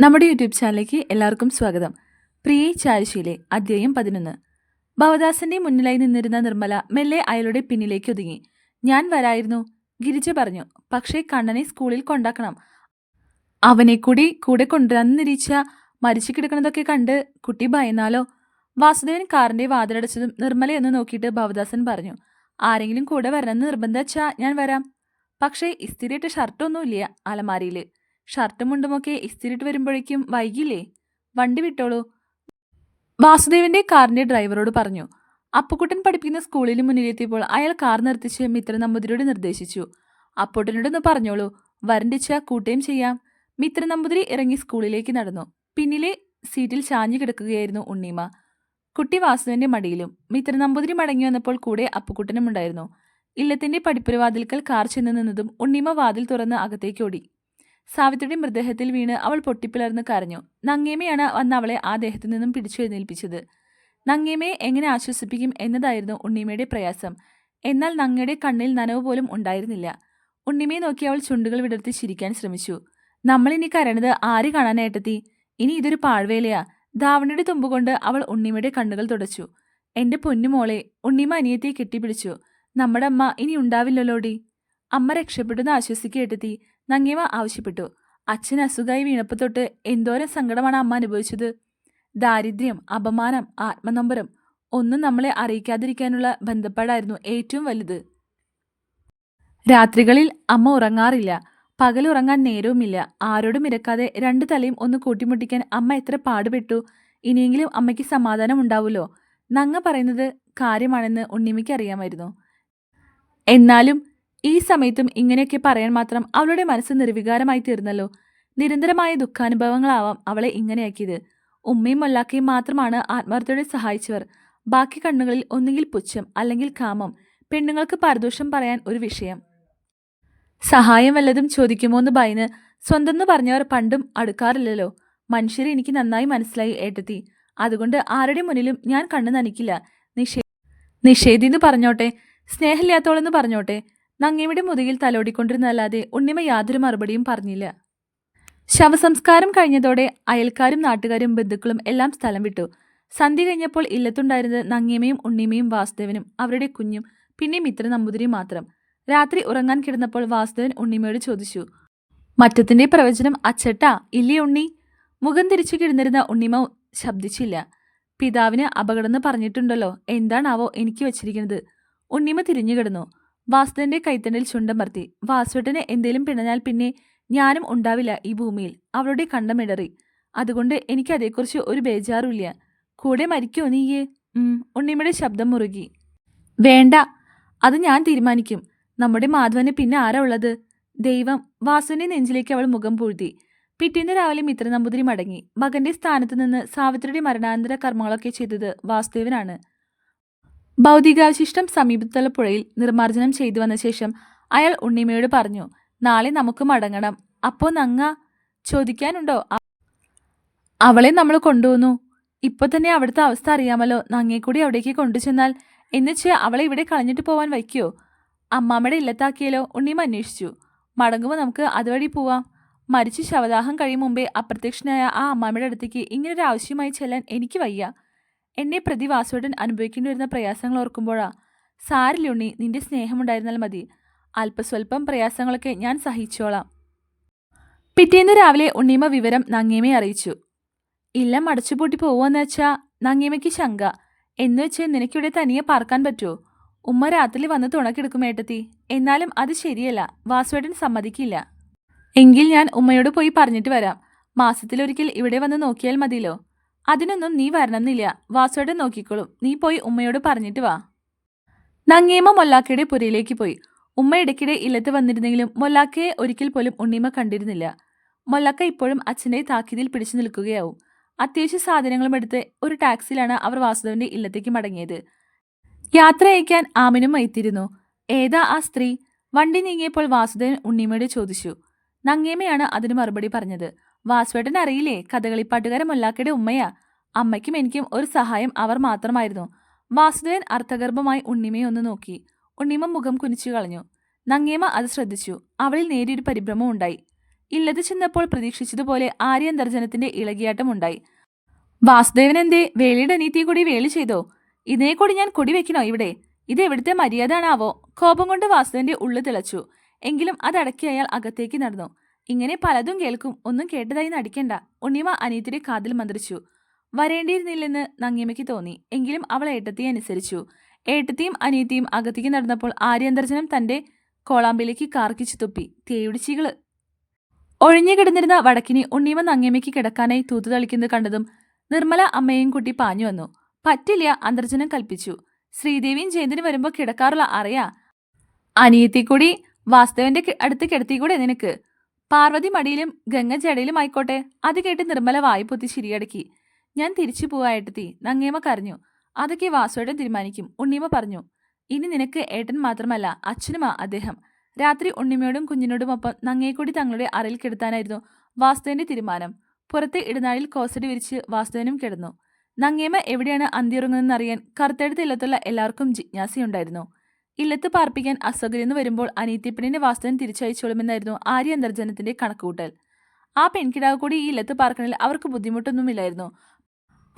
നമ്മുടെ യൂട്യൂബ് ചാനലിലേക്ക് എല്ലാവർക്കും സ്വാഗതം. പ്രിയ ചാരിശീലെ അധ്യായം പതിനൊന്ന്. ഭവദാസന്റെ മുന്നിലായി നിന്നിരുന്ന നിർമ്മല മെല്ലെ അയാളുടെ പിന്നിലേക്ക് ഒതുങ്ങി. ഞാൻ വരായിരുന്നു ഗിരിജ പറഞ്ഞു. പക്ഷേ കണ്ണനെ സ്കൂളിൽ കൊണ്ടാക്കണം. അവനെ കൂടി കൂടെ കൊണ്ടുവരാൻ നിരീച്ച മരിച്ചു കിടക്കണതൊക്കെ കണ്ട് കുട്ടി ഭയന്നാലോ? വാസുദേവൻ കാറിന്റെ വാതിലടച്ചതും നിർമ്മലയൊന്ന് നോക്കിയിട്ട് ഭവദാസൻ പറഞ്ഞു. ആരെങ്കിലും കൂടെ വരണമെന്ന് നിർബന്ധിച്ചാ ഞാൻ വരാം. പക്ഷേ ഇസ്തിരിയിട്ട് ഷർട്ടൊന്നുമില്ല അലമാരിയിൽ ഷർട്ടും മുണ്ടുമൊക്കെ ഇസ്തിരിട്ട് വരുമ്പോഴേക്കും വൈകില്ലേ വണ്ടി വിട്ടോളൂ. വാസുദേവന്റെ കാറിന്റെ ഡ്രൈവറോട് പറഞ്ഞു. അപ്പുക്കുട്ടൻ പഠിപ്പിക്കുന്ന സ്കൂളിന് മുന്നിലെത്തിയപ്പോൾ അയാൾ കാർ നിർത്തിച്ച് മിത്ര നമ്പൂതിരിയോട് നിർദ്ദേശിച്ചു. അപ്പുട്ടനോടൊന്ന് പറഞ്ഞോളൂ. വരണ്ടിച്ച കൂട്ടുകയും ചെയ്യാം. മിത്ര നമ്പൂതിരി ഇറങ്ങി സ്കൂളിലേക്ക് നടന്നു. പിന്നിലെ സീറ്റിൽ ചാഞ്ഞു കിടക്കുകയായിരുന്നു ഉണ്ണിമ. കുട്ടി വാസുവിന്റെ മടിയിലും മിത്ര നമ്പൂതിരി മടങ്ങി വന്നപ്പോൾ കൂടെ അപ്പുക്കുട്ടനും ഉണ്ടായിരുന്നു. ഇല്ലത്തിന്റെ പടിപ്പുരവാതിൽക്കൽ കാർ ചെന്ന് നിന്നതും ഉണ്ണീമ വാതിൽ തുറന്ന് അകത്തേക്ക് ഓടി. സാവിത്രിയുടെ മൃതദേഹത്തിൽ വീണ് അവൾ പൊട്ടിപ്പിളർന്ന് കരഞ്ഞു. നങ്ങേമയാണ് വന്ന് അവളെ ആ ദേഹത്തു നിന്നും പിടിച്ചെഴുന്നേൽപ്പിച്ചത്. നങ്ങേമയെ എങ്ങനെ ആശ്വസിപ്പിക്കും എന്നതായിരുന്നു ഉണ്ണിമയുടെ പ്രയാസം. എന്നാൽ നങ്ങയുടെ കണ്ണിൽ നനവ് പോലും ഉണ്ടായിരുന്നില്ല. ഉണ്ണിമയെ നോക്കി അവൾ ചുണ്ടുകൾ വിടർത്തി ചിരിക്കാൻ ശ്രമിച്ചു. നമ്മളിനി കരയണത് ആര് കാണാനായിട്ടെത്തി ഇനി ഇതൊരു പാഴ്വേലയാ. ധാവണിയുടെ തുമ്പുകൊണ്ട് അവൾ ഉണ്ണിമയുടെ കണ്ണുകൾ തുടച്ചു. എന്റെ പൊന്നുമോളെ ഉണ്ണിമ അനിയത്തെ കെട്ടിപ്പിടിച്ചു. നമ്മുടെ അമ്മ ഇനി ഉണ്ടാവില്ലല്ലോടി? അമ്മ രക്ഷപ്പെടുന്ന ആശ്വസിക്കേട്ടെത്തി നങ്ങിയമ്മ ആവശ്യപ്പെട്ടു. അച്ഛൻ അസുഖമായി വീണപ്പോൾ തൊട്ട് എന്തോരം സങ്കടമാണ് അമ്മ അനുഭവിച്ചത്. ദാരിദ്ര്യം അപമാനം ആത്മനമ്പരം ഒന്നും നമ്മളെ അറിയിക്കാതിരിക്കാനുള്ള ബന്ധപ്പാടായിരുന്നു ഏറ്റവും വലുത്. രാത്രികളിൽ അമ്മ ഉറങ്ങാറില്ല. പകൽ ഉറങ്ങാൻ നേരവുമില്ല. ആരോടും ഇരക്കാതെ രണ്ട് തലയും ഒന്ന് കൂട്ടിമുട്ടിക്കാൻ അമ്മ എത്ര പാടുപെട്ടു. ഇനിയെങ്കിലും അമ്മയ്ക്ക് സമാധാനം ഉണ്ടാവുമല്ലോ. നങ്ങ പറയുന്നത് കാര്യമാണെന്ന് ഉണ്ണിമയ്ക്ക് അറിയാമായിരുന്നു. എന്നാലും ഈ സമയത്തും ഇങ്ങനെയൊക്കെ പറയാൻ മാത്രം അവളുടെ മനസ്സ് നിർവികാരമായി തീർന്നല്ലോ. നിരന്തരമായ ദുഃഖാനുഭവങ്ങളാവാം അവളെ ഇങ്ങനെയാക്കിയത്. ഉമ്മയും മൊല്ലാക്കയും മാത്രമാണ് ആത്മാർത്ഥയോടെ സഹായിച്ചവർ. ബാക്കി കണ്ണുകളിൽ ഒന്നുകിൽ പുച്ഛം അല്ലെങ്കിൽ കാമം. പെണ്ണുങ്ങൾക്ക് പരദോഷം പറയാൻ ഒരു വിഷയം. സഹായം വല്ലതും ചോദിക്കുമോ എന്ന് ഭയന്ന് സ്വന്തം പറഞ്ഞവർ പണ്ടും അടുക്കാറില്ലല്ലോ. മനുഷ്യരെ എനിക്ക് നന്നായി മനസ്സിലായി ഏട്ടത്തി. അതുകൊണ്ട് ആരുടെ മുന്നിലും ഞാൻ കണ്ണു നനയ്ക്കില്ല. നിഷേ നിഷേധിന്ന് പറഞ്ഞോട്ടെ സ്നേഹമില്ലാത്തോളെന്ന് പറഞ്ഞോട്ടെ നങ്ങിയുടെ മുതുകിൽ തലോടിക്കൊണ്ടിരുന്നല്ലാതെ ഉണ്ണിമ യാതൊരു മറുപടിയും പറഞ്ഞില്ല. ശവസംസ്കാരം കഴിഞ്ഞതോടെ അയൽക്കാരും നാട്ടുകാരും ബന്ധുക്കളും എല്ലാം സ്ഥലം വിട്ടു. സന്ധ്യ കഴിഞ്ഞപ്പോൾ ഇല്ലത്തുണ്ടായിരുന്നത് നങ്ങിയമ്മയും ഉണ്ണിമയും വാസുദേവനും അവരുടെ കുഞ്ഞും പിന്നെ മിത്ര നമ്പൂതിരിയും മാത്രം. രാത്രി ഉറങ്ങാൻ കിടന്നപ്പോൾ വാസുദേവൻ ഉണ്ണിമയോട് ചോദിച്ചു മറ്റത്തിന്റെ പ്രവചനം അച്ചട്ടാ ഇല്ലേ ഉണ്ണി? മുഖം തിരിച്ചു കിടന്നിരുന്ന ഉണ്ണിമ ശബ്ദിച്ചില്ല. പിതാവിന് അപകടമെന്ന് പറഞ്ഞിട്ടുണ്ടല്ലോ എന്താണാവോ എനിക്ക് വച്ചിരിക്കുന്നത്? ഉണ്ണിമ തിരിഞ്ഞു കിടന്നു. വാസുദേവന്റെ കൈത്തണ്ടിൽ ചുണ്ടമർത്തി വാസുവേട്ടന് എന്തേലും പിണഞ്ഞാൽ പിന്നെ ഞാനും ഉണ്ടാവില്ല ഈ ഭൂമിയിൽ. അവളുടെ കണ്ടമിടറി അതുകൊണ്ട് എനിക്ക് അതേക്കുറിച്ച് ഒരു ബേജാറുമില്ല. കൂടെ മരിക്കോ നീയേ? ഉം ഉണ്ണിമയുടെ ശബ്ദം മുറുകി. വേണ്ട. അത് ഞാൻ തീരുമാനിക്കും. നമ്മുടെ മാധവന് പിന്നെ ആരാ ഉള്ളത്? ദൈവം. വാസുവിന്റെ നെഞ്ചിലേക്ക് അവൾ മുഖം പൂഴ്ത്തി. പിറ്റേന്ന് രാവിലെ മിത്ര നമ്പൂതിരി മടങ്ങി. മകന്റെ സ്ഥാനത്ത് നിന്ന് സാവിത്രിയുടെ മരണാനന്തര കർമ്മങ്ങളൊക്കെ ചെയ്തത് വാസുദേവനാണ്. ഭൗതികാവശിഷ്ടം സമീപത്തുള്ള പുഴയിൽ നിർമ്മാർജനം ചെയ്തു വന്ന ശേഷം അയാൾ ഉണ്ണിമയോട് പറഞ്ഞു നാളെ നമുക്ക് മടങ്ങണം. അപ്പോ നങ്ങ ചോദിക്കാനുണ്ടോ? അവളെ നമ്മൾ കൊണ്ടുവന്നു. ഇപ്പൊ തന്നെ അവിടുത്തെ അവസ്ഥ അറിയാമല്ലോ. നങ്ങയെ കൂടി അവിടേക്ക് കൊണ്ടുചെന്നാൽ എന്നുവെച്ച് അവളെ ഇവിടെ കളഞ്ഞിട്ട് പോവാൻ വയ്ക്കോ? അമ്മാമ്മയുടെ ഇല്ലത്താക്കിയാലോ ഉണ്ണിമ അന്വേഷിച്ചു. മടങ്ങുമ്പോൾ നമുക്ക് അതുവഴി പോവാം. മരിച്ച് ശവദാഹം കഴിയും മുമ്പേ അപ്രത്യക്ഷനായ ആ അമ്മാമ്മയുടെ അടുത്തേക്ക് ഇങ്ങനൊരു ആവശ്യമായി ചെല്ലാൻ എനിക്ക് വയ്യ. എന്നെ പ്രതി വാസുവേട്ടൻ അനുഭവിക്കേണ്ടി വരുന്ന പ്രയാസങ്ങൾ ഓർക്കുമ്പോഴാ സാരിലുണ്ണി നിന്റെ സ്നേഹമുണ്ടായിരുന്നാൽ മതി. അല്പസ്വല്പം പ്രയാസങ്ങളൊക്കെ ഞാൻ സഹിച്ചോളാം. പിറ്റേന്ന് രാവിലെ ഉണ്ണിമ വിവരം നങ്ങീമയെ അറിയിച്ചു. ഇല്ലം അടച്ചുപൂട്ടി പോവാന്ന് വെച്ചാ നങ്ങീമയ്ക്ക് ശങ്ക. എന്ന് വെച്ച് നിനക്കിവിടെ തനിയെ പാർക്കാൻ പറ്റുമോ ഉമ്മ രാത്രി വന്ന് തുണക്കെടുക്കും ഏട്ടത്തി. എന്നാലും അത് ശരിയല്ല. വാസുവേട്ടൻ സമ്മതിക്കില്ല. എങ്കിൽ ഞാൻ ഉമ്മയോട് പോയി പറഞ്ഞിട്ട് വരാം. മാസത്തിലൊരിക്കൽ ഇവിടെ വന്ന് നോക്കിയാൽ മതിയല്ലോ. അതിനൊന്നും നീ വരണമെന്നില്ല. വാസുവേട്ടൻ നോക്കിക്കോളും. നീ പോയി ഉമ്മയോട് പറഞ്ഞിട്ട് വാ. നങ്ങേമ മൊല്ലാക്കയുടെ പുരയിലേക്ക് പോയി. ഉമ്മ ഇടയ്ക്കിടെ ഇല്ലത്ത് വന്നിരുന്നെങ്കിലും മൊല്ലാക്കയെ ഒരിക്കൽ പോലും ഉണ്ണിമ കണ്ടിരുന്നില്ല. മൊല്ലാക്ക ഇപ്പോഴും അച്ഛന്റെ താക്കീതിൽ പിടിച്ചു നിൽക്കുകയാവും. അത്യാവശ്യ സാധനങ്ങളും എടുത്ത് ഒരു ടാക്സിയിലാണ് അവർ വാസുദേവന്റെ ഇല്ലത്തേക്ക് മടങ്ങിയത്. യാത്ര അയക്കാൻ ആമിനും എത്തിയിരുന്നു ഏതാ ആ സ്ത്രീ? വണ്ടി നീങ്ങിയപ്പോൾ വാസുദേവൻ ഉണ്ണിമയോട് ചോദിച്ചു. നങ്ങേമയാണ് അതിന് മറുപടി പറഞ്ഞത്. വാസുവേട്ടൻ അറിയില്ലേ കഥകളിപ്പാട്ടുകാരൻ മുല്ലാക്കയുടെ ഉമ്മയാ. അമ്മയ്ക്കും എനിക്കും ഒരു സഹായം അവർ മാത്രമായിരുന്നു. വാസുദേവൻ അർത്ഥഗർഭമായി ഉണ്ണിമയെ ഒന്ന് നോക്കി. ഉണ്ണിമ മുഖം കുനിച്ചു കളഞ്ഞു. നങ്ങേമ അത് ശ്രദ്ധിച്ചു. അവളിൽ നേരിയൊരു പരിഭ്രമം ഉണ്ടായി. ഇല്ലത് ചെന്നപ്പോൾ പ്രതീക്ഷിച്ചതുപോലെ ആര്യൻ ആര്യന്തർജനത്തിന്റെ ഇളകിയാട്ടം ഉണ്ടായി വാസുദേവൻ എന്തേ വേളിയുടെ അനീതി കൂടി വേളി ചെയ്തോ? ഇതിനെ കൂടി ഞാൻ കൊടി വെക്കണോ ഇവിടെ? ഇത് എവിടുത്തെ മര്യാദ ആണാവോ കോപം കൊണ്ട് വാസുദേവന്റെ ഉള്ളു തിളച്ചു. എങ്കിലും അതടക്കി അയാൾ അകത്തേക്ക് നടന്നു. ഇങ്ങനെ പലതും കേൾക്കും. ഒന്നും കേട്ടതായി നടിക്കണ്ട. ഉണ്ണിമ അനിയത്തിയുടെ കാതിൽ മന്ത്രിച്ചു. വരേണ്ടിയിരുന്നില്ലെന്ന് നങ്ങിയമ്മയ്ക്ക് തോന്നി. എങ്കിലും അവൾ ഏട്ടത്തിയെ അനുസരിച്ചു. ഏട്ടത്തിയും അനിയത്തിയും അകത്തേക്ക് നടന്നപ്പോൾ ആര്യന്തർജനം തന്റെ കോളാമ്പിലേക്ക് കാർക്കിച്ചു തുപ്പി. തേയുടിച്ചികൾ ഒഴിഞ്ഞു കിടന്നിരുന്ന വടക്കിനി ഉണ്ണിമ നങ്ങിയമ്മയ്ക്ക് കിടക്കാനായി തൂത്തു തളിക്കുന്നത് കണ്ടതും നിർമ്മല അമ്മയും കുട്ടി പാഞ്ഞു വന്നു. പറ്റില്ല അന്തർജനം കൽപ്പിച്ചു. ശ്രീദേവിയും ജയന്തിന് വരുമ്പോൾ കിടക്കാറുള്ള അറിയാ. അനിയത്തി കൂടി വാസ്തവന്റെ അടുത്ത് അടുത്ത് കിടത്തിക്കൂടെ നിനക്ക്? പാർവതി മടിയിലും ഗംഗ ജടയിലും ആയിക്കോട്ടെ അത് കേട്ട് നിർമ്മല വായ്പൊത്തി ശരിയടക്കി ഞാൻ തിരിച്ചു പോവായിട്ടെത്തി നങ്ങേമ കരഞ്ഞു. അതൊക്കെ വാസുവേട്ടൻ തീരുമാനിക്കും. ഉണ്ണിമ പറഞ്ഞു. ഇനി നിനക്ക് ഏട്ടൻ മാത്രമല്ല അച്ഛനുമാ അദ്ദേഹം. രാത്രി ഉണ്ണിമയോടും കുഞ്ഞിനോടുമൊപ്പം നങ്ങേക്കൂടി തങ്ങളുടെ അറയിൽ കിടത്താനായിരുന്നു വാസ്തുവിന്റെ തീരുമാനം. പുറത്തെ ഇടനാഴിൽ കോസടി വിരിച്ച് വാസ്തുവിനും കിടന്നു. നങ്ങേമ എവിടെയാണ് അന്തിയുറങ്ങുന്നതെന്നറിയാൻ കറുത്തെടുത്ത ഇല്ലത്തുള്ള എല്ലാവർക്കും ജിജ്ഞാസയുണ്ടായിരുന്നു. ഇല്ലത്ത് പാർപ്പിക്കാൻ അസൗകര്യം വരുമ്പോൾ അനീത്തിപ്പെണ്ണിന്റെ വാസ്തവൻ തിരിച്ചയച്ചോളുമെന്നായിരുന്നു ആര്യ അന്തർജനത്തിന്റെ കണക്കുകൂട്ടൽ. ആ പെൺകിടാവ് കൂടി ഈ ഇല്ലത്ത് പാർക്കണിൽ അവർക്ക് ബുദ്ധിമുട്ടൊന്നുമില്ലായിരുന്നു.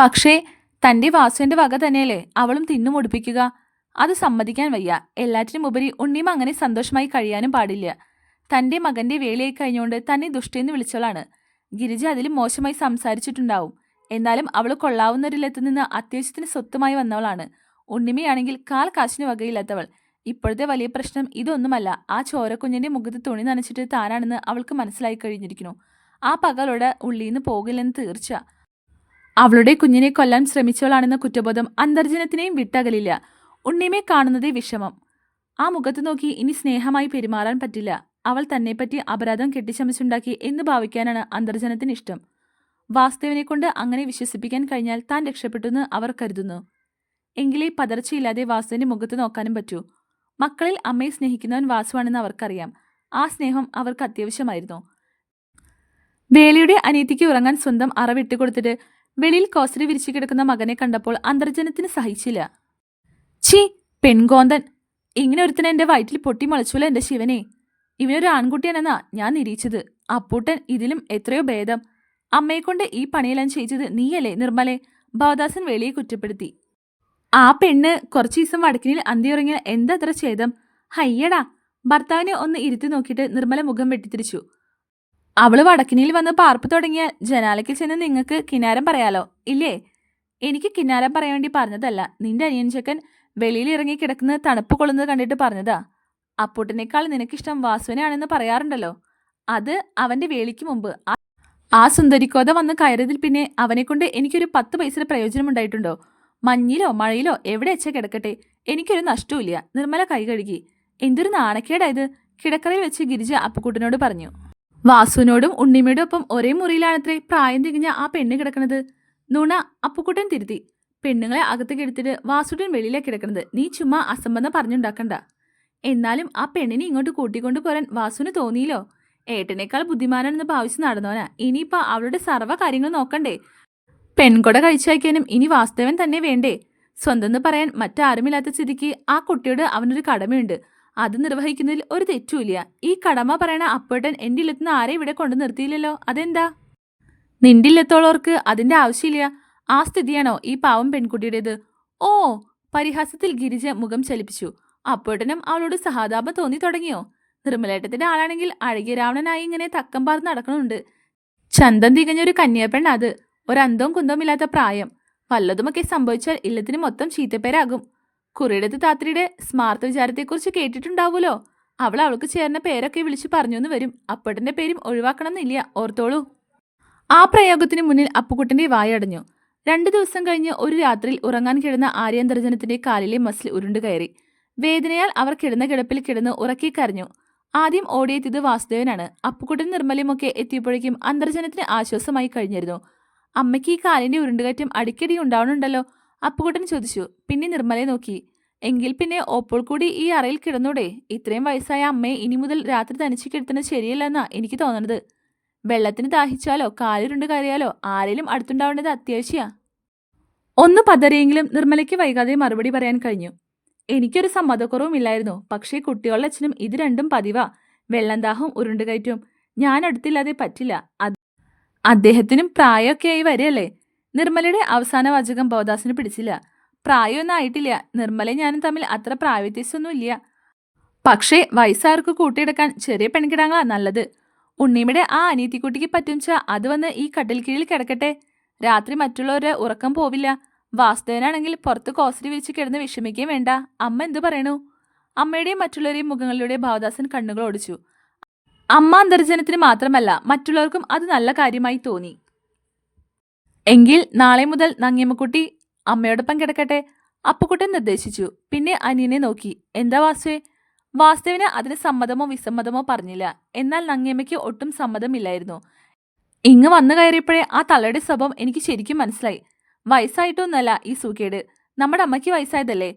പക്ഷേ തന്റെ വാസുവിന്റെ വക തന്നെയല്ലേ അവളും തിന്നു മുടിപ്പിക്കുക അത് സമ്മതിക്കാൻ വയ്യ. എല്ലാറ്റിനും ഉപരി ഉണ്ണിയും അങ്ങനെ സന്തോഷമായി കഴിയാനും പാടില്ല. തന്റെ മകന്റെ വേലയായി കഴിഞ്ഞുകൊണ്ട് തന്നെ ദുഷ്ടയെന്ന് വിളിച്ചവളാണ്. ഗിരിജ അതിലും മോശമായി സംസാരിച്ചിട്ടുണ്ടാവും. എന്നാലും അവൾ കൊള്ളാവുന്നവരിലെത്തുനിന്ന് അത്യാവശ്യത്തിന് സ്വത്തുമായി വന്നവളാണ്. ഉണ്ണിമയാണെങ്കിൽ കാൽ കാശിന് വകയില്ലാത്തവൾ. ഇപ്പോഴത്തെ വലിയ പ്രശ്നം ഇതൊന്നുമല്ല. ആ ചോരക്കുഞ്ഞിന്റെ മുഖത്ത് തുണി നനച്ചിട്ട് താനാണെന്ന് അവൾക്ക് മനസ്സിലായി കഴിഞ്ഞിരിക്കുന്നു. ആ പകലോടെ ഉള്ളിന്ന് പോകില്ലെന്ന് തീർച്ച. അവളുടെ കുഞ്ഞിനെ കൊല്ലാൻ ശ്രമിച്ചവളാണെന്ന കുറ്റബോധം അന്തർജനത്തിനെയും വിട്ടകലില്ല. ഉണ്ണിമെ കാണുന്നതേ വിഷമം. ആ മുഖത്ത് നോക്കി ഇനി സ്നേഹമായി പെരുമാറാൻ പറ്റില്ല. അവൾ തന്നെപ്പറ്റി അപരാധം കെട്ടിച്ചമച്ചുണ്ടാക്കി എന്ന് ഭാവിക്കാനാണ് അന്തർജനത്തിന് ഇഷ്ടം. വാസ്തവിനെ കൊണ്ട് അങ്ങനെ വിശ്വസിപ്പിക്കാൻ കഴിഞ്ഞാൽ താൻ രക്ഷപ്പെട്ടെന്ന് അവർ കരുതുന്നു. എങ്കിലേ പതർച്ചയില്ലാതെ വാസുവിന്റെ മുഖത്ത് നോക്കാനും പറ്റൂ. മക്കളിൽ അമ്മയെ സ്നേഹിക്കുന്നവൻ വാസുവാണെന്ന് അവർക്കറിയാം. ആ സ്നേഹം അവർക്ക് അത്യാവശ്യമായിരുന്നു. വേലയുടെ അനീതിക്ക് ഉറങ്ങാൻ സ്വന്തം അറ വിട്ടുകൊടുത്തിട്ട് വെളിയിൽ കോസരി വിരിച്ചു കിടക്കുന്ന മകനെ കണ്ടപ്പോൾ അന്തർജനത്തിന് സഹിച്ചില്ല. ഛീ പെൺകോന്തൻ. ഇങ്ങനെ ഒരുത്തനെ എന്റെ വയറ്റിൽ പൊട്ടി മുളച്ചുല്ലോ എന്റെ ശിവനെ. ഇവനൊരു ആൺകുട്ടിയാണെന്നാ ഞാൻ നിരീക്ഷിച്ചത്. അപ്പൂട്ടൻ ഇതിലും എത്രയോ ഭേദം. അമ്മയെക്കൊണ്ട് ഈ പണിയെല്ലാം ചെയ്തത് നീയല്ലേ നിർമ്മലെ? ഭവദാസൻ വേളിയെ കുറ്റപ്പെടുത്തി. ആ പെണ്ണ് കുറച്ച് ദിവസം വടക്കിനിൽ അന്തിയുറങ്ങിയ എന്താ അത്ര ഛേദം? ഹയ്യടാ ഭർത്താവിനെ ഒന്ന് ഇരുത്തി നോക്കിയിട്ട് നിർമ്മല മുഖം വെട്ടിത്തിരിച്ചു. അവൾ വടക്കിനിയിൽ വന്ന് പാർപ്പ് തുടങ്ങിയ ജനാലയ്ക്ക് ചെന്ന് നിങ്ങൾക്ക് കിനാരം പറയാലോ? ഇല്ലേ? എനിക്ക് കിനാരം പറയാൻ വേണ്ടി പറഞ്ഞതല്ല. നിന്റെ അനിയൻ ചെക്കൻ വെളിയിൽ ഇറങ്ങി കിടക്കുന്നത് തണുപ്പ് കൊള്ളുന്നത് കണ്ടിട്ട് പറഞ്ഞതാ. അപ്പൂട്ടനേക്കാൾ നിനക്കിഷ്ടം വാസുവിനാണെന്ന് പറയാറുണ്ടല്ലോ. അത് അവന്റെ വേളിക്ക് മുമ്പ്. ആ സുന്ദരിക്കോത വന്ന് കയറിയതിൽ പിന്നെ അവനെക്കൊണ്ട് എനിക്കൊരു പത്ത് പൈസയുടെ പ്രയോജനം ഉണ്ടായിട്ടുണ്ടോ? മഞ്ഞിലോ മഴയിലോ എവിടെ വെച്ചാൽ കിടക്കട്ടെ? എനിക്കൊരു നഷ്ടവുമില്ല. നിർമ്മല കൈ കഴുകി. എന്തൊരു നാണക്കേടായത് കിടക്കറയിൽ വെച്ച് ഗിരിജ അപ്പുക്കുട്ടനോട് പറഞ്ഞു. വാസുവിനോടും ഉണ്ണിമയുടെ ഒപ്പം ഒരേ മുറിയിലാണത്രേ പ്രായം തികഞ്ഞ ആ പെണ്ണ് കിടക്കണത്. നുണ അപ്പുക്കുട്ടൻ തിരുത്തി. പെണ്ണുങ്ങളെ അകത്തേക്ക് എടുത്തിട്ട് വാസുടൻ വെളിയിലേക്ക് കിടക്കണത്. നീ ചുമ്മാ അസംബന്ധം പറഞ്ഞുണ്ടാക്കണ്ട. എന്നാലും ആ പെണ്ണിനെ ഇങ്ങോട്ട് കൂട്ടിക്കൊണ്ടു പോരാൻ വാസുവിന് തോന്നിയില്ലോ? ഏട്ടനേക്കാൾ ബുദ്ധിമാനാണെന്ന് ഭാവിച്ച് നടന്നവനാ. ഇനിയിപ്പോ അവളുടെ സർവ കാര്യങ്ങൾ നോക്കണ്ടേ? പെൺകൊട കഴിച്ചയക്കാനും ഇനി വാസ്തവൻ തന്നെ വേണ്ടേ? സ്വന്തം പറയാൻ മറ്റാരുമില്ലാത്ത സ്ഥിതിക്ക് ആ കുട്ടിയോട് അവനൊരു കടമയുണ്ട്. അത് നിർവഹിക്കുന്നതിൽ ഒരു തെറ്റുമില്ല. ഈ കടമ പറയണ അപ്പേട്ടൻ എന്റെ ഇല്ലത്തുനിന്ന് ആരെ ഇവിടെ കൊണ്ടു നിർത്തിയില്ലല്ലോ? അതെന്താ? നിന്റെ ഇല്ലത്തോളവർക്ക് അതിന്റെ ആവശ്യമില്ല. ആ സ്ഥിതിയാണോ ഈ പാവം പെൺകുട്ടിയുടേത്? ഓ പരിഹാസത്തിൽ ഗിരിജ മുഖം ചലിപ്പിച്ചു. അപ്പോട്ടനും അവളോട് സഹതാപം തോന്നി തുടങ്ങിയോ? നിർമ്മലേട്ടത്തിന്റെ ആളാണെങ്കിൽ അഴകിയ രാവണനായി ഇങ്ങനെ തക്കം പാർന്ന് നടക്കണുണ്ട് ചന്തം തികഞ്ഞൊരു കന്യാപ്പെണ്ണ അത്. ഒരന്തവും കുന്തവുമില്ലാത്ത പ്രായം. വല്ലതുമൊക്കെ സംഭവിച്ചാൽ ഇല്ലത്തിന് മൊത്തം ചീത്തപ്പേരാകും. കുറിയിടത്ത് താത്രിയുടെ സ്മാർത്ത വിചാരത്തെക്കുറിച്ച് കേട്ടിട്ടുണ്ടാവുമല്ലോ? അവൾ അവൾക്ക് ചേർന്ന പേരൊക്കെ വിളിച്ചു പറഞ്ഞു എന്ന് വരും. അപ്പട്ടന്റെ പേരും ഒഴിവാക്കണമെന്നില്ല. ഓർത്തോളൂ. ആ പ്രയോഗത്തിന് മുന്നിൽ അപ്പുക്കുട്ടന്റെ വായടഞ്ഞു. രണ്ടു ദിവസം കഴിഞ്ഞ് ഒരു രാത്രിയിൽ ഉറങ്ങാൻ കിടന്ന ആര്യന്തർജനത്തിന്റെ കാലിലെ മസിൽ ഉരുണ്ടു കയറി. വേദനയാൽ അവർ കിടന്ന കിടപ്പിൽ കിടന്ന് ഉറക്കി കരഞ്ഞു. ആദ്യം ഓടിയെത്തിയത് വാസുദേവനാണ്. അപ്പുക്കുട്ടൻ നിർമ്മലയുമൊക്കെ എത്തിയപ്പോഴേക്കും അന്തർജനത്തിന് ആശ്വാസമായി കഴിഞ്ഞിരുന്നു. അമ്മയ്ക്ക് ഈ കാലിന്റെ ഉരുണ്ടുകയറ്റം അടിക്കടി ഉണ്ടാവണുണ്ടല്ലോ. അപ്പുകുട്ടൻ ചോദിച്ചു. പിന്നെ നിർമ്മലയെ നോക്കി. എങ്കിൽ പിന്നെ ഓപ്പോൾ കൂടി ഈ അറയിൽ കിടന്നൂടെ. ഇത്രയും വയസ്സായ അമ്മയെ ഇനി മുതൽ രാത്രി തനിച്ച് കിടത്തുന്നത് ശരിയല്ലെന്നാ എനിക്ക് തോന്നണത്. വെള്ളത്തിന് ദാഹിച്ചാലോ കാലുരുണ്ട് കയറിയാലോ ആരെങ്കിലും അടുത്തുണ്ടാവേണ്ടത് അത്യാവശ്യമാ ഒന്ന് പതറിയെങ്കിലും നിർമ്മലയ്ക്ക് വൈകാതെ മറുപടി പറയാൻ കഴിഞ്ഞു. എനിക്കൊരു സമ്മതക്കുറവും ഇല്ലായിരുന്നു. പക്ഷേ കുട്ടികളുടെ അച്ഛനും ഇത് രണ്ടും പതിവാ. വെള്ളം ദാഹം ഉരുണ്ടുകയറ്റവും. ഞാൻ അടുത്തില്ലാതെ പറ്റില്ല. അത് അദ്ദേഹത്തിനും പ്രായമൊക്കെ ആയി വരികയല്ലേ? നിർമ്മലയുടെ അവസാന വാചകം ബോദാസിന് പിടിച്ചില്ല. പ്രായമൊന്നും ആയിട്ടില്ല. നിർമ്മലയും ഞാനും തമ്മിൽ അത്ര പ്രായവ്യത്യാസമൊന്നും ഇല്ല. പക്ഷേ വയസ്സാർക്ക് കൂട്ടിയെടുക്കാൻ ചെറിയ പെൺകിടാങ്ങളാ നല്ലത്. ഉണ്ണിയുടെ ആ അനിയത്തിക്കുട്ടിക്ക് പറ്റുംച്ചാ അത് വന്ന് ഈ കട്ടിൽ കീഴിൽ കിടക്കട്ടെ. രാത്രി മറ്റുള്ളവരുടെ ഉറക്കം പോവില്ല. വാസുദേവനാണെങ്കിൽ പുറത്ത് കോസരി വിരിച്ച് കിടന്ന് വിഷമിക്കുകയും വേണ്ട. അമ്മ എന്തു പറയണു? അമ്മയുടെയും മറ്റുള്ളവരെയും മുഖങ്ങളിലൂടെ ഭാവദാസൻ കണ്ണുകൾ ഓടിച്ചു. അമ്മ അന്തർജനത്തിന് മാത്രമല്ല മറ്റുള്ളവർക്കും അത് നല്ല കാര്യമായി തോന്നി. എങ്കിൽ നാളെ മുതൽ നങ്ങിയമ്മക്കുട്ടി അമ്മയോടൊപ്പം കിടക്കട്ടെ അപ്പുക്കുട്ടൻ നിർദ്ദേശിച്ചു. പിന്നെ അനിയനെ നോക്കി. എന്താ വാസുവേ? വാസുദേവിന് അതിന് സമ്മതമോ വിസമ്മതമോ പറഞ്ഞില്ല. എന്നാൽ നങ്ങിയമ്മയ്ക്ക് ഒട്ടും സമ്മതമില്ലായിരുന്നു. ഇങ്ങ് വന്നു കയറിയപ്പോഴേ ആ തള്ളയുടെ സ്വഭാവം എനിക്ക് ശരിക്കും മനസ്സിലായി. വയസ്സായിട്ടൊന്നല്ല ഈ സൂക്കേട്. നമ്മുടെ അമ്മയ്ക്ക് വയസ്സായതല്ലേ?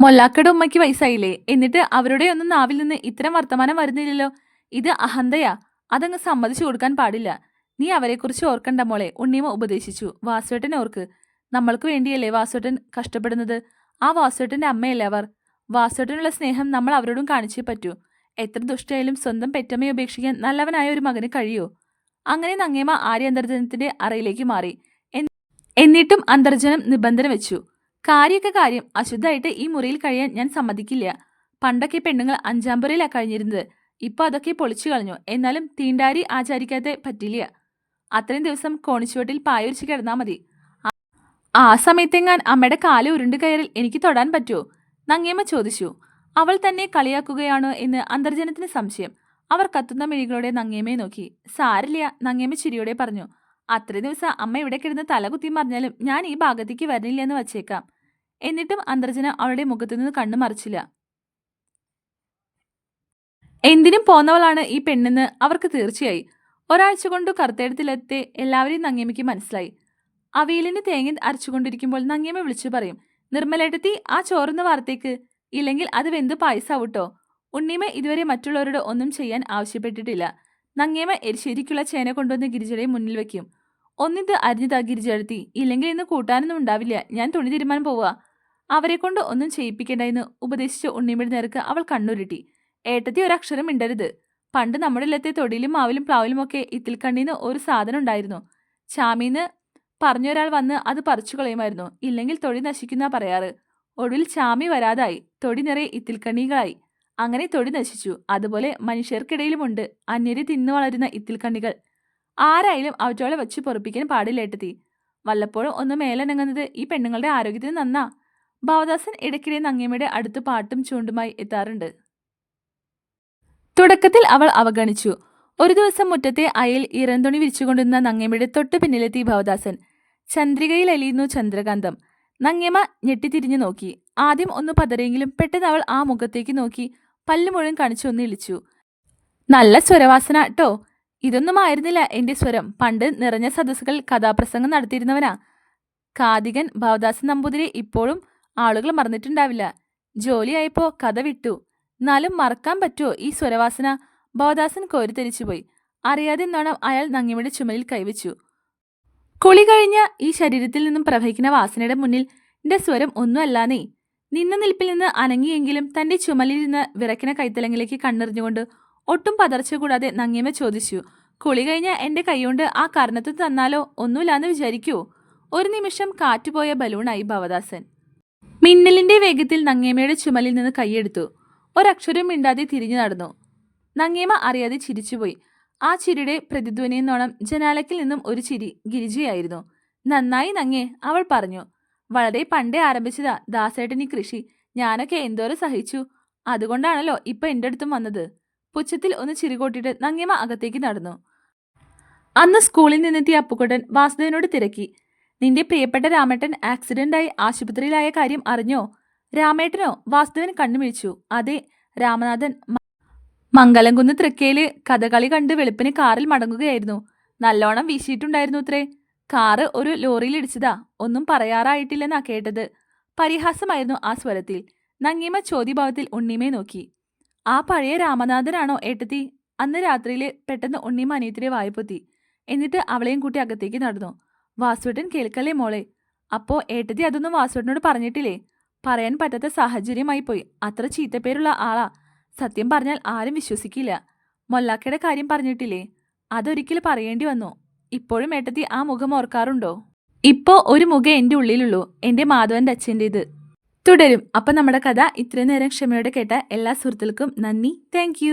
മൊല്ലാക്കയുടെ ഉമ്മയ്ക്ക് വയസ്സായില്ലേ? എന്നിട്ട് അവരുടെ ഒന്നും നാവിൽ നിന്ന് ഇത്തരം വർത്തമാനം വരുന്നില്ലല്ലോ. ഇത് അഹന്തയാ. അതങ്ങ് സമ്മതിച്ചു കൊടുക്കാൻ പാടില്ല. നീ അവരെക്കുറിച്ച് ഓർക്കണ്ട മോളെ. ഉണ്ണിമ ഉപദേശിച്ചു. വാസുവേട്ടൻ ഓർക്ക്. നമ്മൾക്ക് വേണ്ടിയല്ലേ വാസുവേട്ടൻ കഷ്ടപ്പെടുന്നത്? ആ വാസുവേട്ടന്റെ അമ്മയല്ലേ അവർ? വാസുവേട്ടനുള്ള സ്നേഹം നമ്മൾ അവരോടും കാണിച്ചേ പറ്റൂ. എത്ര ദുഷ്ടയായാലും സ്വന്തം പെറ്റമ്മയെ ഉപേക്ഷിക്കാൻ നല്ലവനായ ഒരു മകന് കഴിയോ? അങ്ങനെ നങ്ങേമ ആര്യ അന്തർജനത്തിന്റെ അറയിലേക്ക് മാറി. എന്നിട്ടും അന്തർജനം നിബന്ധന വെച്ചു. കാര്യമൊക്കെ കാര്യം അശുദ്ധമായിട്ട് ഈ മുറിയിൽ കഴിയാൻ ഞാൻ സമ്മതിക്കില്ല. പണ്ടൊക്കെ പെണ്ണുങ്ങൾ അഞ്ചാമ്പുരയിലാണ് കഴിഞ്ഞിരുന്നത്. ഇപ്പൊ അതൊക്കെ പൊളിച്ചു കളഞ്ഞു. എന്നാലും തീണ്ടാരി ആചാരിക്കാതെ പറ്റില്ല. അത്രയും ദിവസം കോണിച്ചുവട്ടിൽ പായൊരിച്ച് കിടന്നാ മതി. ആ- സമയത്തെങ്ങാൻ അമ്മയുടെ കാൽ ഉരുണ്ട് കയറിൽ എനിക്ക് തൊടാൻ പറ്റുമോ നങ്ങിയമ്മ ചോദിച്ചു. അവൾ തന്നെ കളിയാക്കുകയാണോ എന്ന് അന്തർജനത്തിന് സംശയം. അവർ കത്തുന്ന മിഴികളോടെ നങ്ങിയമ്മയെ നോക്കി. സാരില്ല നങ്ങിയമ്മ ചിരിയോടെ പറഞ്ഞു. അത്രയും ദിവസം അമ്മ ഇവിടെ കിടന്ന് തലകുത്തി മറിഞ്ഞാലും ഞാൻ ഈ ഭാഗത്തേക്ക് വരുന്നില്ലെന്ന് വച്ചേക്കാം. എന്നിട്ടും അന്തർജന അവളുടെ മുഖത്തു നിന്ന് കണ്ണു മറിച്ചില്ല. എന്തിനും പോന്നവളാണ് ഈ പെണ്ണെന്ന് അവർക്ക് തീർച്ചയായി. ഒരാഴ്ച കൊണ്ട് കറുത്തേടത്തിലെത്തി എല്ലാവരെയും നങ്ങിയമ്മയ്ക്ക് മനസ്സിലായി. അവയിലിന് തേങ്ങ അരച്ചുകൊണ്ടിരിക്കുമ്പോൾ നങ്ങിയമ്മ വിളിച്ചു പറയും നിർമ്മലേട്ടത്തി ആ ചോറുന്ന വാർത്തേക്ക്. ഇല്ലെങ്കിൽ അത് വെന്ത് പായസാവൂട്ടോ. ഉണ്ണിമ ഇതുവരെ മറ്റുള്ളവരോട് ഒന്നും ചെയ്യാൻ ആവശ്യപ്പെട്ടിട്ടില്ല. നങ്ങിയമ്മ എരിശ്ശേരിക്കുള്ള ചേന കൊണ്ടുവന്ന് ഗിരിജയുടെ മുന്നിൽ വെക്കും. ഒന്നിത് അരിഞ്ഞതാ ഗിരിജെടുത്തി ഇല്ലെങ്കിൽ ഇന്ന് കൂട്ടാനൊന്നും ഉണ്ടാവില്ല. ഞാൻ തുണി തീരുമാനം പോവുക അവരെ കൊണ്ട് ഒന്നും ചെയ്യിപ്പിക്കേണ്ട എന്ന് ഉപദേശിച്ച ഉണ്ണിമയുടെ നേർക്ക് അവൾ കണ്ണുരുട്ടി. ഏട്ടത്തി ഒരക്ഷരം മിണ്ടരുത്. പണ്ട് നമ്മുടെ ഇല്ലത്തെ തൊടിയിലും മാവിലും പ്ലാവിലുമൊക്കെ ഇത്തിൽക്കണ്ണീന്ന് ഇത്തിൽ കണ്ണീന്ന് ഒരു സാധനം ഉണ്ടായിരുന്നു ചാമീന്ന് പറഞ്ഞൊരാൾ വന്ന് അത് പറിച്ചു കളയുമായിരുന്നു. ഇല്ലെങ്കിൽ തൊടി നശിക്കുന്ന പറയാറ്. ഒടുവിൽ ചാമി വരാതായി. തൊടി നിറയെ ഇത്തിൽക്കണ്ണികളായി. അങ്ങനെ തൊടി നശിച്ചു. അതുപോലെ മനുഷ്യർക്കിടയിലുമുണ്ട്. അന്യരെ തിന്നു വളരുന്ന ഇത്തിൽക്കണ്ണികൾ. ആരായാലും അവറ്റോളെ വെച്ച് പൊറപ്പിക്കാൻ പാടില്ലേട്ടത്തി വല്ലപ്പോഴും ഒന്ന് മേലനങ്ങുന്നത് ഈ പെണ്ണുങ്ങളുടെ ആരോഗ്യത്തിന് നന്നാ. ഭാവദാസൻ ഇടയ്ക്കിടെ നങ്ങിയമ്മയുടെ അടുത്ത് പാട്ടും ചൂണ്ടുമായി എത്താറുണ്ട്. തുടക്കത്തിൽ അവൾ അവഗണിച്ചു. ഒരു ദിവസം മുറ്റത്തെ അയൽ ഇറന്തുണി വിരിച്ചുകൊണ്ടിരുന്ന നങ്ങമ്മയുടെ തൊട്ടു പിന്നിലെത്തി ഭവദാസൻ. ചന്ദ്രികയിൽ അലിയുന്നു ചന്ദ്രകാന്തം. നങ്ങമ്മ ഞെട്ടിത്തിരിഞ്ഞു നോക്കി. ആദ്യം ഒന്ന് പതറിയെങ്കിലും പെട്ടെന്ന് അവൾ ആ മുഖത്തേക്ക് നോക്കി പല്ല് മുഴുവൻ കാണിച്ചു ഒന്ന് ഇളിച്ചു. നല്ല സ്വരവാസന കേട്ടോ ഇതൊന്നും ആയിരുന്നില്ല എന്റെ സ്വരം. പണ്ട് നിറഞ്ഞ സദസ്സുകൾ കഥാപ്രസംഗം നടത്തിയിരുന്നവനാ. കാതികൻ ഭവദാസൻ നമ്പൂതിരി ഇപ്പോഴും ആളുകൾ മറന്നിട്ടുണ്ടാവില്ല. ജോലിയായപ്പോ കഥ വിട്ടു. എന്നാലും മറക്കാൻ പറ്റുമോ ഈ സ്വരവാസന? ഭവദാസൻ കോരിത്തെരിച്ചുപോയി അറിയാതെ നോണം അയാൾ നങ്ങിമയുടെ ചുമലിൽ കൈവച്ചു. കുളി കഴിഞ്ഞ ഈ ശരീരത്തിൽ നിന്നും പ്രവഹിക്കുന്ന വാസനയുടെ മുന്നിൽ എന്റെ സ്വരം ഒന്നും അല്ലാന്നേ നിന്ന നിൽപ്പിൽ നിന്ന് അനങ്ങിയെങ്കിലും തന്റെ ചുമലിൽ നിന്ന് വിറയ്ക്കുന്ന കൈത്തലങ്ങിലേക്ക് കണ്ണെറിഞ്ഞുകൊണ്ട് ഒട്ടും പതർച്ച കൂടാതെ നങ്ങിയമ്മ ചോദിച്ചു കുളി കഴിഞ്ഞ എന്റെ കൈകൊണ്ട് ആ കർണത്ത് തന്നാലോ? ഒന്നുമില്ലാന്ന് വിചാരിക്കൂ. ഒരു നിമിഷം കാറ്റുപോയ ബലൂണായി ഭവദാസൻ. മിന്നലിന്റെ വേഗത്തിൽ നങ്ങിയമ്മയുടെ ചുമലിൽ നിന്ന് കൈയെടുത്തു. ഒരക്ഷരം മിണ്ടാതെ തിരിഞ്ഞു നടന്നു. നങ്ങേമ അറിയാതെ ചിരിച്ചുപോയി. ആ ചിരിയുടെ പ്രതിധ്വനിയെന്നോണം ജനാലക്കിൽ നിന്നും ഒരു ചിരി ഗിരിജയായിരുന്നു. നന്നായി നങ്ങേ അവൾ പറഞ്ഞു. വളരെ പണ്ടേ ആരംഭിച്ചതാ ദാസേട്ടൻ ഈ കൃഷി. ഞാനൊക്കെ എന്തോരം സഹിച്ചു. അതുകൊണ്ടാണല്ലോ ഇപ്പൊ എന്റെ അടുത്തും വന്നത്. പുച്ഛത്തിൽ ഒന്ന് ചിരികൊട്ടിട്ട് നങ്ങിയമ്മ അകത്തേക്ക് നടന്നു. അന്ന് സ്കൂളിൽ നിന്നെത്തിയ അപ്പുക്കുട്ടൻ വാസുദേവനോട് തിരക്കി. നിന്റെ പ്രിയപ്പെട്ട രാമേട്ടൻ ആക്സിഡന്റായി ആശുപത്രിയിലായ കാര്യം അറിഞ്ഞോ? രാമേട്ടനോ? വാസുദേവൻ കണ്ണുമിഴിച്ചു. അതെ രാമനാഥൻ. മംഗലംകുന്ന് തൃക്കയിൽ കഥകളി കണ്ട് വെളുപ്പിന് കാറിൽ മടങ്ങുകയായിരുന്നു. നല്ലോണം വീശിയിട്ടുണ്ടായിരുന്നു അത്രേ. കാറ് ഒരു ലോറിയിൽ ഇടിച്ചതാ. ഒന്നും പറയാറായിട്ടില്ലെന്നാ കേട്ടത്. പരിഹാസമായിരുന്നു ആ സ്വരത്തിൽ. നങ്ങീമ ചോദ്യഭാവത്തിൽ ഉണ്ണിമയെ നോക്കി. ആ പഴയ രാമനാഥനാണോ ഏട്ടത്തി? അന്ന് രാത്രിയിൽ പെട്ടെന്ന് ഉണ്ണിമ അനിയത്തിരെ വായ്പൊത്തി എന്നിട്ട് അവളെയും കൂട്ടി അകത്തേക്ക് നടന്നു. വാസുവേട്ടൻ കേൾക്കല്ലേ മോളെ? അപ്പോ ഏട്ടത്തി അതൊന്നും വാസുവേട്ടനോട് പറഞ്ഞിട്ടില്ലേ? പറയാൻ പറ്റാത്ത സാഹചര്യമായി പോയി. അത്ര ചീത്തപ്പേരുള്ള ആളാ. സത്യം പറഞ്ഞാൽ ആരും വിശ്വസിക്കില്ല. മൊല്ലാക്കയുടെ കാര്യം പറഞ്ഞിട്ടില്ലേ? അതൊരിക്കൽ പറയേണ്ടി വന്നു. ഇപ്പോഴും ഏട്ടത്തി ആ മുഖം ഓർക്കാറുണ്ടോ? ഇപ്പോ ഒരു മുഖം എന്റെ ഉള്ളിലുള്ളൂ. എന്റെ മാധവന്റെ അച്ഛന്റെത് തുടരും. അപ്പൊ നമ്മുടെ കഥ ഇത്രയും നേരം ക്ഷമയോടെ കേട്ട എല്ലാ സുഹൃത്തുക്കൾക്കും നന്ദി. താങ്ക്